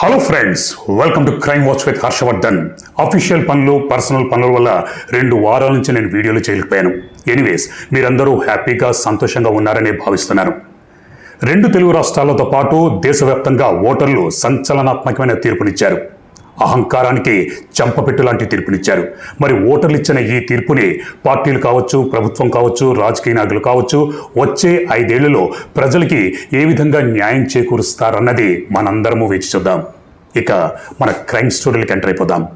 Hello friends welcome to crime watch with Harshavardhan official పనులు personal పనుల వల్ల రెండు వారాల నుంచి నేను వీడియోలు చేయలేకపోయాను. ఎనీవేస్ మీరందరూ హ్యాపీగా సంతోషంగా ఉన్నారని భావిస్తున్నాను. రెండు తెలుగు రాష్ట్రాలతో పాటు దేశవ్యాప్తంగా ఓటర్లు సంచలనాత్మకమైన తీర్పునిచ్చారు. అహంకారానికి చంపపెట్టు లాంటి తీర్పునిచ్చారు. మరి ఓటర్లు ఇచ్చిన ఈ తీర్పుని పార్టీలు కావచ్చు ప్రభుత్వం కావచ్చు రాజకీయ నాయకులు కావచ్చు వచ్చే ఐదేళ్ళలో ప్రజలకి ఏ విధంగా న్యాయం చేకూరుస్తారన్నది మనందరము వేచి చూద్దాం. ఇక మన క్రైమ్ స్టోరీలకు ఎంటర్ అయిపోదాం.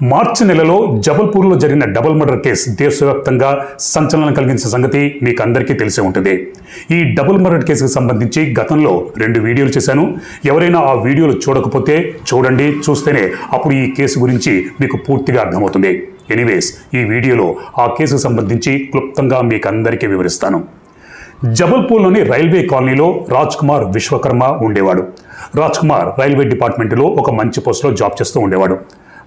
మార్చి నెలలో జబల్పూర్లో జరిగిన డబుల్ మర్డర్ కేసు దేశవ్యాప్తంగా సంచలనం కలిగించిన సంగతి మీకు అందరికీ తెలిసే ఉంటుంది. ఈ డబుల్ మర్డర్ కేసుకు సంబంధించి గతంలో రెండు వీడియోలు చేశాను. ఎవరైనా ఆ వీడియోలు చూడకపోతే చూడండి చూస్తేనే అప్పుడు ఈ కేసు గురించి మీకు పూర్తిగా అర్థమవుతుంది. ఎనీవేస్ ఈ వీడియోలో ఆ కేసుకు సంబంధించి క్లుప్తంగా మీకు అందరికీ వివరిస్తాను. జబల్పూర్లోని రైల్వే కాలనీలో రాజ్ కుమార్ విశ్వకర్మ ఉండేవాడు. రాజ్ కుమార్ రైల్వే డిపార్ట్మెంట్లో ఒక మంచి పోస్టులో జాబ్ చేస్తూ ఉండేవాడు.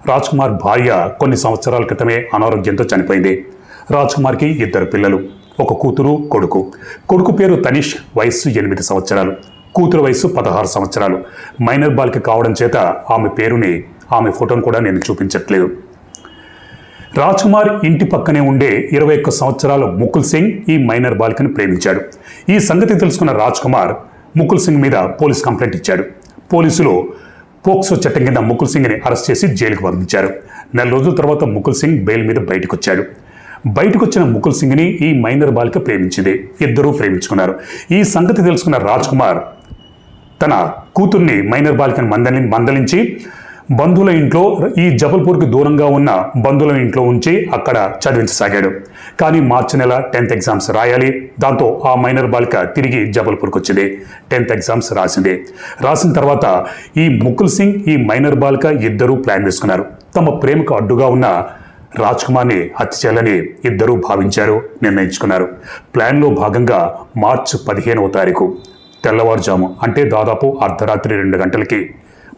రాజ్ కుమార్ భార్య కొన్ని సంవత్సరాల క్రితమే అనారోగ్యంతో చనిపోయింది. రాజ్ కుమార్కి ఇద్దరు పిల్లలు ఒక కూతురు కొడుకు. కొడుకు పేరు తనీష్ వయస్సు ఎనిమిది సంవత్సరాలు. కూతురు వయస్సు పదహారు సంవత్సరాలు. మైనర్ బాలిక కావడం చేత ఆమె పేరుని ఆమె ఫోటోను కూడా నేను చూపించట్లేదు. రాజ్ కుమార్ ఇంటి పక్కనే ఉండే ఇరవై ఒక్క సంవత్సరాల ముకుల్ సింగ్ ఈ మైనర్ బాలికను ప్రేమించాడు. ఈ సంగతి తెలుసుకున్న రాజ్ కుమార్ ముకుల్ సింగ్ మీద పోలీస్ కంప్లైంట్ ఇచ్చాడు. పోలీసులు పోక్సో చట్టం కింద ముకుల్ సింగ్ని అరెస్ట్ చేసి జైలుకు పంపించారు. నెల రోజుల తర్వాత ముకుల్ సింగ్ బెయిల్ మీద బయటకు వచ్చాడు బయటకు వచ్చిన ముకుల్ సింగ్ని ఈ మైనర్ బాలిక ప్రేమించింది. ఇద్దరూ ప్రేమించుకున్నారు. ఈ సంగతి తెలుసుకున్న రాజ్ కుమార్ తన కూతుర్ని మైనర్ బాలికని మందలి మందలించి బంధువుల ఇంట్లో ఈ జబల్పూర్కి దూరంగా ఉన్న బంధువుల ఇంట్లో ఉంచి అక్కడ చదివించసాగాడు. కానీ మార్చి నెల టెన్త్ ఎగ్జామ్స్ రాయాలి. దాంతో ఆ మైనర్ బాలిక తిరిగి జబల్పూర్కి వచ్చింది టెన్త్ ఎగ్జామ్స్ రాసింది. రాసిన తర్వాత ఈ ముకుల్ సింగ్ ఈ మైనర్ బాలిక ఇద్దరూ ప్లాన్ వేసుకున్నారు. తమ ప్రేమకు అడ్డుగా ఉన్న రాజ్ కుమార్ని హత్య చేయాలని ఇద్దరూ భావించారు నిర్ణయించుకున్నారు. ప్లాన్లో భాగంగా మార్చి పదిహేనవ తారీఖు తెల్లవారుజాము అంటే దాదాపు అర్ధరాత్రి రెండు గంటలకి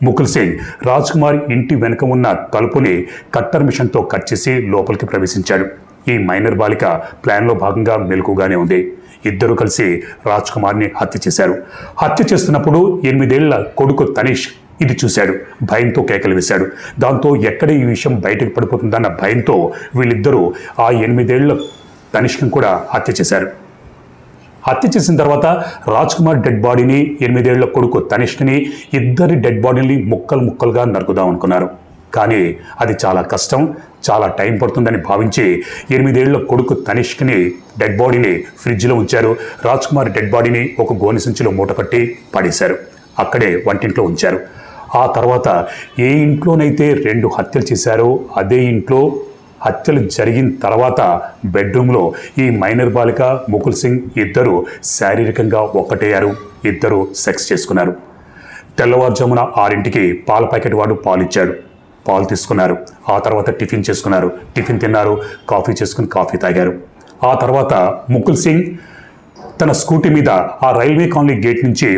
ముకుల్ సింగ్ రాజ్ కుమార్ ఇంటి వెనుక ఉన్న తలుపుని కట్టర్ మిషన్తో కట్ చేసి లోపలికి ప్రవేశించాడు. ఈ మైనర్ బాలిక ప్లాన్లో భాగంగా మెలకుగానే ఉంది. ఇద్దరు కలిసి రాజ్ కుమార్ని హత్య చేశారు. హత్య చేస్తున్నప్పుడు ఎనిమిదేళ్ళ కొడుకు తనీష్ ఇది చూశాడు. భయంతో కేకలు వేశాడు. దాంతో ఎక్కడ ఈ విషయం బయటకు పడిపోతుందన్న భయంతో వీళ్ళిద్దరూ ఆ ఎనిమిదేళ్ళ తనిష్కం కూడా హత్య చేశారు. హత్య చేసిన తర్వాత రాజ్ కుమార్ డెడ్ బాడీని ఎనిమిదేళ్ళ కొడుకు తనిష్క్ని ఇద్దరి డెడ్ బాడీని ముక్కలు ముక్కలుగా నరుకుదాం అనుకున్నారు. కానీ అది చాలా కష్టం చాలా టైం పడుతుందని భావించి ఎనిమిదేళ్ళ కొడుకు తనిష్క్ని డెడ్ బాడీని ఫ్రిడ్జ్లో ఉంచారు. రాజ్ కుమార్ డెడ్ బాడీని ఒక గోని సంచిలో మూటకట్టి పడేశారు. అక్కడే వంటింట్లో ఉంచారు. ఆ తర్వాత ఏ ఇంట్లోనైతే రెండు హత్యలు చేశారో అదే ఇంట్లో హత్యలు జరిగిన తర్వాత బెడ్రూమ్లో ఈ మైనర్ బాలిక ముకుల్ సింగ్ ఇద్దరు శారీరకంగా ఒక్కటయ్యారు. ఇద్దరు సెక్స్ చేసుకున్నారు. తెల్లవారుజామున ఆరింటికి పాల ప్యాకెట్ వాడు పాలిచ్చాడు. పాలు తీసుకున్నారు. ఆ తర్వాత టిఫిన్ చేసుకున్నారు. టిఫిన్ తిన్నారు. కాఫీ చేసుకుని కాఫీ తాగారు. ఆ తర్వాత ముకుల్ సింగ్ తన స్కూటీ మీద ఆ రైల్వే కాలనీ గేట్ నుంచి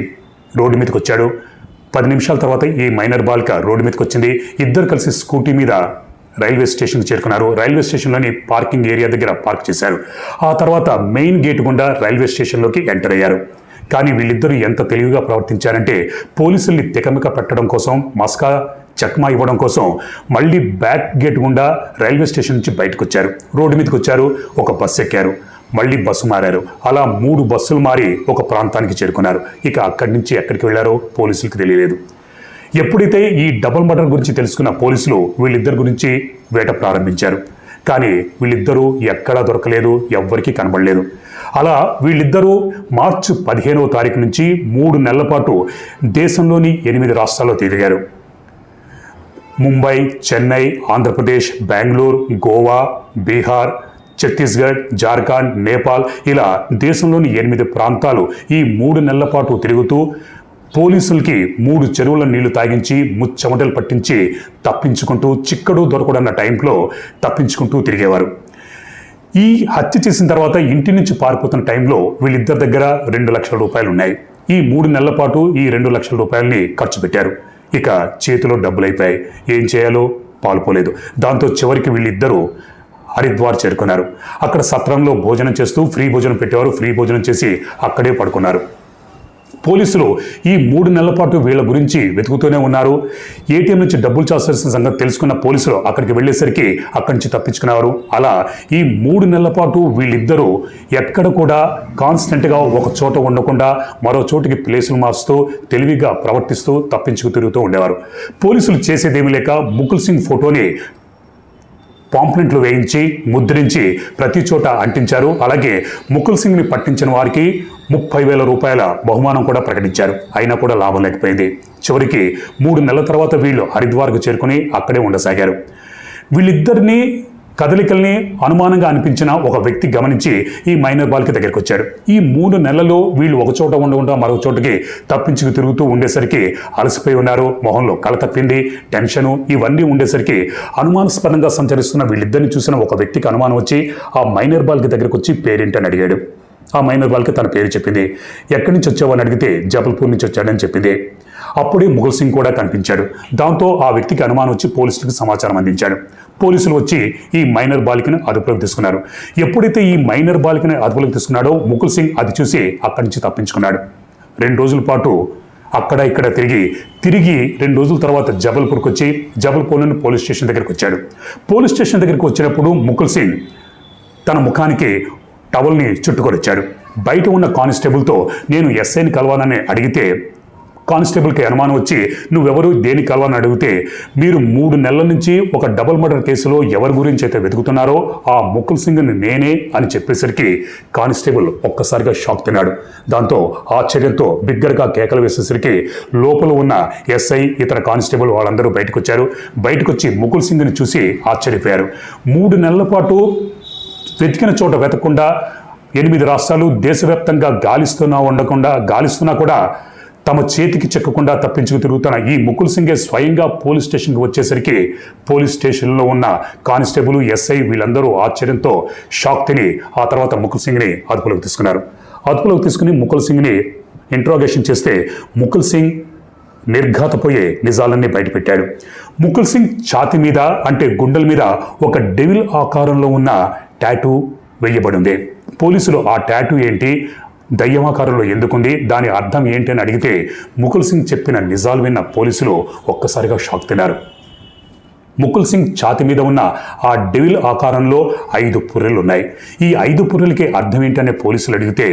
రోడ్డు మీదకి వచ్చాడు పది నిమిషాల తర్వాత ఈ మైనర్ బాలిక రోడ్డు మీదకి వచ్చింది ఇద్దరు కలిసి స్కూటీ మీద రైల్వే స్టేషన్కి చేరుకున్నారు. రైల్వే స్టేషన్లోని పార్కింగ్ ఏరియా దగ్గర పార్క్ చేశారు. ఆ తర్వాత మెయిన్ గేట్ గుండా రైల్వే స్టేషన్లోకి ఎంటర్ అయ్యారు. కానీ వీళ్ళిద్దరూ ఎంత తెలివిగా ప్రవర్తించారంటే పోలీసుల్ని తికమిక పెట్టడం కోసం మస్కా చక్మా ఇవ్వడం కోసం మళ్ళీ బ్యాక్ గేట్ గుండా రైల్వే స్టేషన్ నుంచి బయటకు వచ్చారు రోడ్డు మీదకి వచ్చారు ఒక బస్సు ఎక్కారు. మళ్ళీ బస్సు మారారు. అలా మూడు బస్సులు మారి ఒక ప్రాంతానికి చేరుకున్నారు. ఇక అక్కడి నుంచి ఎక్కడికి వెళ్ళారో పోలీసులకు తెలియలేదు. ఎప్పుడైతే ఈ డబుల్ మర్డర్ గురించి తెలుసుకున్న పోలీసులు వీళ్ళిద్దరి గురించి వేట ప్రారంభించారు. కానీ వీళ్ళిద్దరూ ఎక్కడా దొరకలేదు ఎవ్వరికీ కనబడలేదు. అలా వీళ్ళిద్దరూ మార్చి పదిహేనవ తారీఖు నుంచి మూడు నెలల పాటు దేశంలోని ఎనిమిది రాష్ట్రాల్లో తిరిగారు. ముంబై చెన్నై ఆంధ్రప్రదేశ్ బెంగళూరు గోవా బీహార్ ఛత్తీస్గఢ్ జార్ఖండ్ నేపాల్ ఇలా దేశంలోని ఎనిమిది ప్రాంతాలు ఈ మూడు నెలల పాటు తిరుగుతూ పోలీసులకి మూడు చెరువుల నీళ్ళు తాగించి ముచ్చెమటలు పట్టించి తప్పించుకుంటూ చిక్కడు దొరకడన్న టైంలో తప్పించుకుంటూ తిరిగేవారు. ఈ హత్య చేసిన తర్వాత ఇంటి నుంచి పారిపోతున్న టైంలో వీళ్ళిద్దరి దగ్గర రెండు లక్షల రూపాయలు ఉన్నాయి. ఈ మూడు నెలల పాటు ఈ రెండు లక్షల రూపాయలని ఖర్చు పెట్టారు. ఇక చేతిలో డబ్బులు అయిపోయాయి. ఏం చేయాలో పాల్పోలేదు. దాంతో చివరికి వీళ్ళిద్దరూ హరిద్వార్ చేరుకున్నారు. అక్కడ సత్రంలో భోజనం చేస్తూ ఫ్రీ భోజనం పెట్టేవారు. ఫ్రీ భోజనం చేసి అక్కడే పడుకున్నారు. పోలీసులు ఈ మూడు నెలల పాటు వీళ్ళ గురించి వెతుకుతూనే ఉన్నారు. ఏటీఎం నుంచి డబ్బులు చాల్సిన సంగతి తెలుసుకున్న పోలీసులు అక్కడికి వెళ్ళేసరికి అక్కడి నుంచి తప్పించుకున్నారు అలా ఈ మూడు నెలల పాటు వీళ్ళిద్దరూ ఎక్కడ కూడా కాన్స్టెంట్గా ఒక చోట ఉండకుండా మరో చోటికి ప్లేసులు మారుస్తూ తెలివిగా ప్రవర్తిస్తూ తప్పించుకు తిరుగుతూ ఉండేవారు. పోలీసులు చేసేదేమీ లేక ముకుల్ సింగ్ ఫోటోని పాంప్లెంట్లు వేయించి ముద్రించి ప్రతి చోట అంటించారు. అలాగే ముకుల్ సింగ్ని పట్టించిన వారికి ముప్పై వేల రూపాయల బహుమానం కూడా ప్రకటించారు. అయినా కూడా లాభం లేకపోయింది. చివరికి మూడు నెలల తర్వాత వీళ్ళు హరిద్వార్కు చేరుకుని అక్కడే ఉండసాగారు. వీళ్ళిద్దరినీ కదలికల్ని అనుమానంగా అనిపించిన ఒక వ్యక్తి గమనించి ఈ మైనర్ బాల్కి దగ్గరికి వచ్చాడు ఈ మూడు నెలలు వీళ్ళు ఒక చోట ఉండకుండా మరో చోటకి తప్పించుకు తిరుగుతూ ఉండేసరికి అలసిపోయి ఉన్నారు. మొహంలో కళ తప్పింది టెన్షను ఇవన్నీ ఉండేసరికి అనుమానాస్పదంగా సంచరిస్తున్న వీళ్ళిద్దరిని చూసిన ఒక వ్యక్తికి అనుమానం వచ్చి ఆ మైనర్ బాల్కి దగ్గరికి వచ్చి పేరేంటని అడిగాడు. ఆ మైనర్ వాళ్ళకి తన పేరు చెప్పింది. ఎక్కడి నుంచి వచ్చావని అడిగితే జబల్పూర్ నుంచి వచ్చాడని చెప్పింది. అప్పుడే ముగుల్ సింగ్ కూడా కనిపించాడు. దాంతో ఆ వ్యక్తికి అనుమానం వచ్చి పోలీసులకు సమాచారం అందించాడు. పోలీసులు వచ్చి ఈ మైనర్ బాలికను అదుపులోకి తీసుకున్నారు. ఎప్పుడైతే ఈ మైనర్ బాలికను అదుపులోకి తీసుకున్నాడో ముకుల్ సింగ్ అది చూసి అక్కడి నుంచి తప్పించుకున్నాడు. రెండు రోజుల పాటు అక్కడ ఇక్కడ తిరిగి తిరిగి రెండు రోజుల తర్వాత జబల్పూర్కి వచ్చి జబల్పూర్లోని పోలీస్ స్టేషన్ దగ్గరికి వచ్చాడు. పోలీస్ స్టేషన్ దగ్గరికి వచ్చినప్పుడు ముకుల్ సింగ్ తన ముఖానికి టవల్ని చుట్టుకొనిచ్చాడు. బయట ఉన్న కానిస్టేబుల్తో నేను ఎస్ఐని కలవాలని అడిగితే కానిస్టేబుల్కి అనుమానం వచ్చి నువ్వెవరు? దేని కలవని అడిగితే మీరు మూడు నెలల నుంచి ఒక డబుల్ మర్డర్ కేసులో ఎవరి గురించి అయితే వెతుకుతున్నారో ఆ ముకుల్ సింగ్ని నేనే అని చెప్పేసరికి కానిస్టేబుల్ ఒక్కసారిగా షాక్ తిన్నాడు. దాంతో ఆశ్చర్యంతో బిగ్గరగా కేకలు వేసేసరికి లోపల ఉన్న ఎస్ఐ ఇతర కానిస్టేబుల్ వాళ్ళందరూ బయటకు వచ్చారు బయటకు వచ్చి ముకుల్ సింగ్ని చూసి ఆశ్చర్యపోయారు. మూడు నెలల పాటు వెతికిన చోట వెతకుండా ఎనిమిది రాష్ట్రాలు దేశవ్యాప్తంగా గాలిస్తున్నా ఉండకుండా గాలిస్తున్నా కూడా తమ చేతికి చెక్కకుండా తప్పించుకు తిరుగుతున్న ఈ ముకుల్ సింగే స్వయంగా పోలీస్ స్టేషన్కి వచ్చేసరికి పోలీస్ స్టేషన్లో ఉన్న కానిస్టేబుల్ ఎస్ఐ వీళ్ళందరూ ఆశ్చర్యంతో షాక్ తిని ఆ తర్వాత ముకుల్ సింగ్ని అదుపులోకి తీసుకున్నారు. అదుపులోకి తీసుకుని ముకుల్ సింగ్ని ఇంట్రాగేషన్ చేస్తే ముకుల్ సింగ్ నిర్ఘాతపోయే నిజాలన్నీ బయటపెట్టాడు. ముకుల్ సింగ్ ఛాతి మీద అంటే గుండెల మీద ఒక డెవిల్ ఆకారంలో ఉన్న ట్యాటూ వేయబడింది. పోలీసులు ఆ ట్యాటూ ఏంటి? దయ్యమాకారంలో ఎందుకుంది? దాని అర్థం ఏంటి అని అడిగితే ముకుల్ సింగ్ చెప్పిన నిజాలు విన్న పోలీసులు ఒక్కసారిగా షాక్ తిన్నారు. ముకుల్ సింగ్ ఛాతి మీద ఉన్న ఆ డెవిల్ ఆకారంలో ఐదు పుర్రెలు ఉన్నాయి. ఈ ఐదు పుర్రెలకి అర్థం ఏంటనే పోలీసులు అడిగితే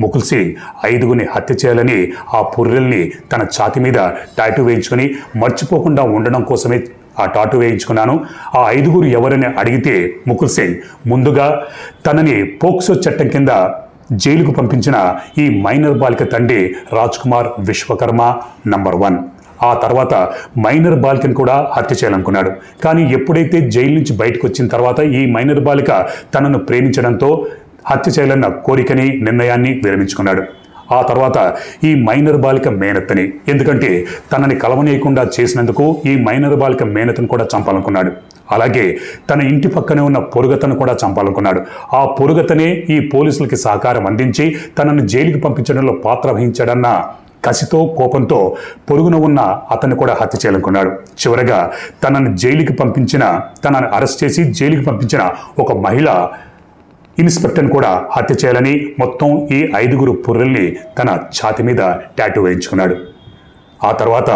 ముకుల్ సింగ్ ఐదుగురిని హత్య చేయాలని ఆ పుర్రెల్ని తన ఛాతి మీద టాటూ వేయించుకొని మర్చిపోకుండా ఉండడం కోసమే ఆ టాటు వేయించుకున్నాను. ఆ ఐదుగురు ఎవరని అడిగితే ముకుల్ సింగ్ ముందుగా తనని పోక్సో చట్టం కింద జైలుకు పంపించిన ఈ మైనర్ బాలిక తండ్రి రాజ్ కుమార్ విశ్వకర్మ నంబర్ వన్. ఆ తర్వాత మైనర్ బాలికను కూడా హత్య చేయాలనుకున్నాడు. కానీ ఎప్పుడైతే జైలు నుంచి బయటకు వచ్చిన తర్వాత ఈ మైనర్ బాలిక తనను ప్రేమించడంతో హత్య చేయాలన్న కోరికని నిర్ణయాన్ని విరమించుకున్నాడు. ఆ తర్వాత ఈ మైనర్ బాలిక మేనత్తని. ఎందుకంటే తనని కలవనీయకుండా చేసినందుకు ఈ మైనర్ బాలిక మేనతను కూడా చంపాలనుకున్నాడు. అలాగే తన ఇంటి పక్కనే ఉన్న పొరుగతను కూడా చంపాలనుకున్నాడు. ఆ పొరుగతనే ఈ పోలీసులకి సహకారం అందించి తనను జైలుకి పంపించడంలో పాత్ర వహించాడన్న కసితో కోపంతో పొరుగున ఉన్న అతన్ని కూడా హత్య చేయాలనుకున్నాడు. చివరగా తనను జైలుకి పంపించిన తనను అరెస్ట్ చేసి జైలుకి పంపించిన ఒక మహిళ ఇన్స్పెక్టర్ని కూడా హత్య చేయాలని మొత్తం ఈ ఐదుగురు పుర్రెల్ని తన ఛాతి మీద టాటూ వేయించుకున్నాడు. ఆ తర్వాత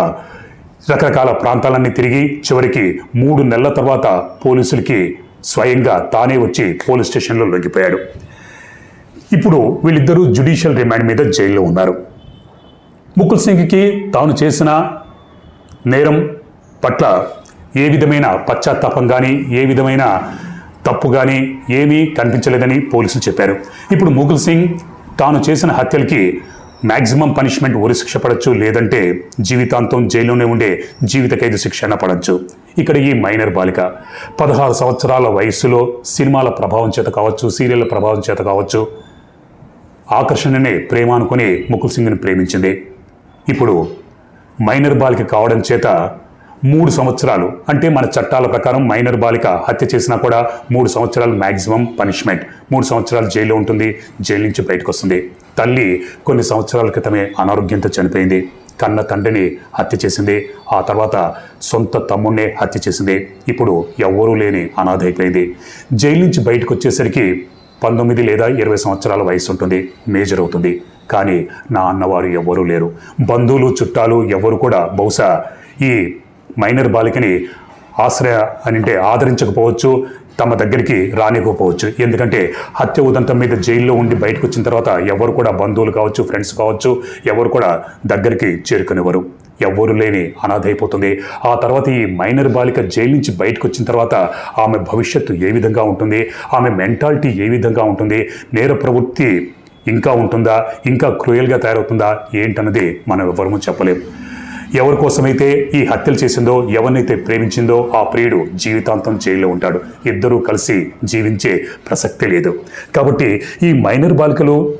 రకరకాల ప్రాంతాలన్నీ తిరిగి చివరికి మూడు నెలల తర్వాత పోలీసులకి స్వయంగా తానే వచ్చి పోలీస్ స్టేషన్లో లొంగిపోయాడు. ఇప్పుడు వీళ్ళిద్దరూ జ్యుడిషియల్ రిమాండ్ మీద జైల్లో ఉన్నారు. ముకుల్ సింగ్కి తాను చేసిన నేరం పట్ల ఏ విధమైన పశ్చాత్తాపం కానీ ఏ విధమైన తప్పుగానే ఏమీ కనిపించలేదని పోలీసులు చెప్పారు. ఇప్పుడు ముగుల్ సింగ్ తాను చేసిన హత్యలకి మ్యాక్సిమం పనిష్మెంట్ ఉరి శిక్ష పడచ్చు లేదంటే జీవితాంతం జైల్లోనే ఉండే జీవిత ఖైదు శిక్షణ పడచ్చు. ఇక్కడ ఈ మైనర్ బాలిక పదహారు సంవత్సరాల వయస్సులో సినిమాల ప్రభావం చేత కావచ్చు సీరియళ్ళ ప్రభావం చేత కావచ్చు ఆకర్షణనే ప్రేమ అనుకుని ముకుల్ సింగ్ని ప్రేమించింది. ఇప్పుడు మైనర్ బాలిక కావడం చేత మూడు సంవత్సరాలు. అంటే మన చట్టాల ప్రకారం మైనర్ బాలిక హత్య చేసినా కూడా మూడు సంవత్సరాలు మ్యాక్సిమం పనిష్మెంట్. మూడు సంవత్సరాలు జైల్లో ఉంటుంది జైలు నుంచి బయటకు వస్తుంది. తల్లి కొన్ని సంవత్సరాల క్రితమే అనారోగ్యంతో చనిపోయింది. కన్న తండ్రిని హత్య చేసింది. ఆ తర్వాత సొంత తమ్ముడినే హత్య చేసింది. ఇప్పుడు ఎవ్వరూ లేని అనాథ అయిపోయింది. జైలు నుంచి బయటకు వచ్చేసరికి పంతొమ్మిది లేదా ఇరవై సంవత్సరాల వయసు ఉంటుంది మేజర్ అవుతుంది. కానీ నా అన్నవారు ఎవ్వరూ లేరు. బంధువులు చుట్టాలు ఎవరు కూడా బహుశా ఈ మైనర్ బాలికని ఆశ్రయ అంటే ఆదరించకపోవచ్చు తమ దగ్గరికి రానివ్వకపోవచ్చు. ఎందుకంటే హత్య ఉదంతం మీద జైల్లో ఉండి బయటకు వచ్చిన తర్వాత ఎవరు కూడా బంధువులు కావచ్చు ఫ్రెండ్స్ కావచ్చు ఎవరు కూడా దగ్గరికి చేరుకునేవారు. ఎవ్వరు లేని అనాథ అయిపోతుంది. ఆ తర్వాత ఈ మైనర్ బాలిక జైలు నుంచి బయటకు వచ్చిన తర్వాత ఆమె భవిష్యత్తు ఏ విధంగా ఉంటుంది ఆమె మెంటాలిటీ ఏ విధంగా ఉంటుంది నేర ప్రవృత్తి ఇంకా ఉంటుందా ఇంకా క్రూయల్గా తయారవుతుందా ఏంటన్నది మనం ఎవరము చెప్పలేము ఎవరి కోసమైతే ఈ హత్యలు చేసిందో ఎవరినైతే ప్రేమించిందో ఆ ప్రియుడు జీవితాంతం జైల్లో ఉంటాడు. ఇద్దరూ కలిసి జీవించే ప్రసక్తే లేదు. కాబట్టి ఈ మైనర్ బాలికలు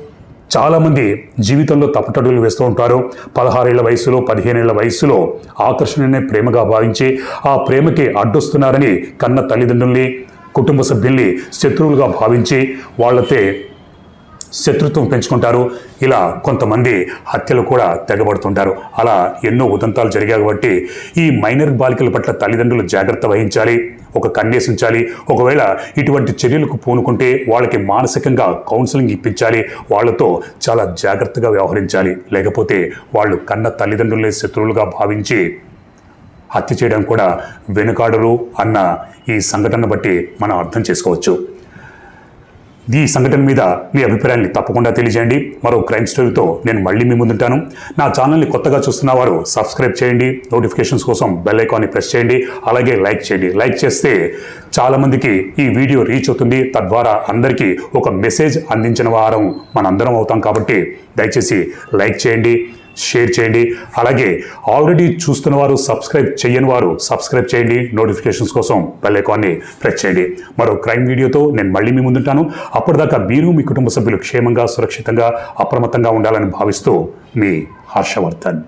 చాలామంది జీవితంలో తప్పటడుగులు వేస్తూ ఉంటారు. పదహారేళ్ళ వయసులో పదిహేనేళ్ళ వయసులో ఆకర్షణనే ప్రేమగా భావించి ఆ ప్రేమకి అడ్డొస్తున్నారని కన్న తల్లిదండ్రుల్ని కుటుంబ సభ్యుల్ని శత్రువులుగా భావించి వాళ్ళతే శత్రుత్వం పెంచుకుంటారు. ఇలా కొంతమంది హత్యలు కూడా తెగబడుతుంటారు. అలా ఎన్నో ఉదంతాలు జరిగాయి కాబట్టి ఈ మైనర్ బాలికల పట్ల తల్లిదండ్రులు జాగ్రత్త వహించాలి ఒక కన్నేసించాలి ఒకవేళ ఇటువంటి చర్యలకు పూనుకుంటే వాళ్ళకి మానసికంగా కౌన్సిలింగ్ ఇప్పించాలి వాళ్ళతో చాలా జాగ్రత్తగా వ్యవహరించాలి. లేకపోతే వాళ్ళు కన్న తల్లిదండ్రులే శత్రువులుగా భావించి హత్య చేయడం కూడా వెనుకాడరు అన్న ఈ సంఘటన బట్టి మనం అర్థం చేసుకోవచ్చు. ఈ సంఘటన మీద మీ అభిప్రాయాన్ని తప్పకుండా తెలియజేయండి. మరో క్రైమ్ స్టోరీతో నేను మళ్ళీ మీ ముందుంటాను. నా ఛానల్ని కొత్తగా చూస్తున్న వారు సబ్స్క్రైబ్ చేయండి. నోటిఫికేషన్స్ కోసం బెల్ ఐకాన్ని ప్రెస్ చేయండి. అలాగే లైక్ చేయండి. లైక్ చేస్తే చాలామందికి ఈ వీడియో రీచ్ అవుతుంది. తద్వారా అందరికీ ఒక మెసేజ్ అందించిన వారం మనందరం అవుతాం కాబట్టి దయచేసి లైక్ చేయండి. షేర్ చేయండి. అలాగే ఆల్రెడీ చూస్తున్న వారు సబ్స్క్రైబ్ చేయని వారు సబ్స్క్రైబ్ చేయండి. నోటిఫికేషన్స్ కోసం బెల్ ఐకాన్ని ప్రెస్ చేయండి. మరో క్రైమ్ వీడియోతో నేను మళ్ళీ మీ ముందుంటాను. అప్పటిదాకా మీరు మీ కుటుంబ సభ్యులు క్షేమంగా సురక్షితంగా అప్రమత్తంగా ఉండాలని భావిస్తూ మీ హర్షవర్ధన్.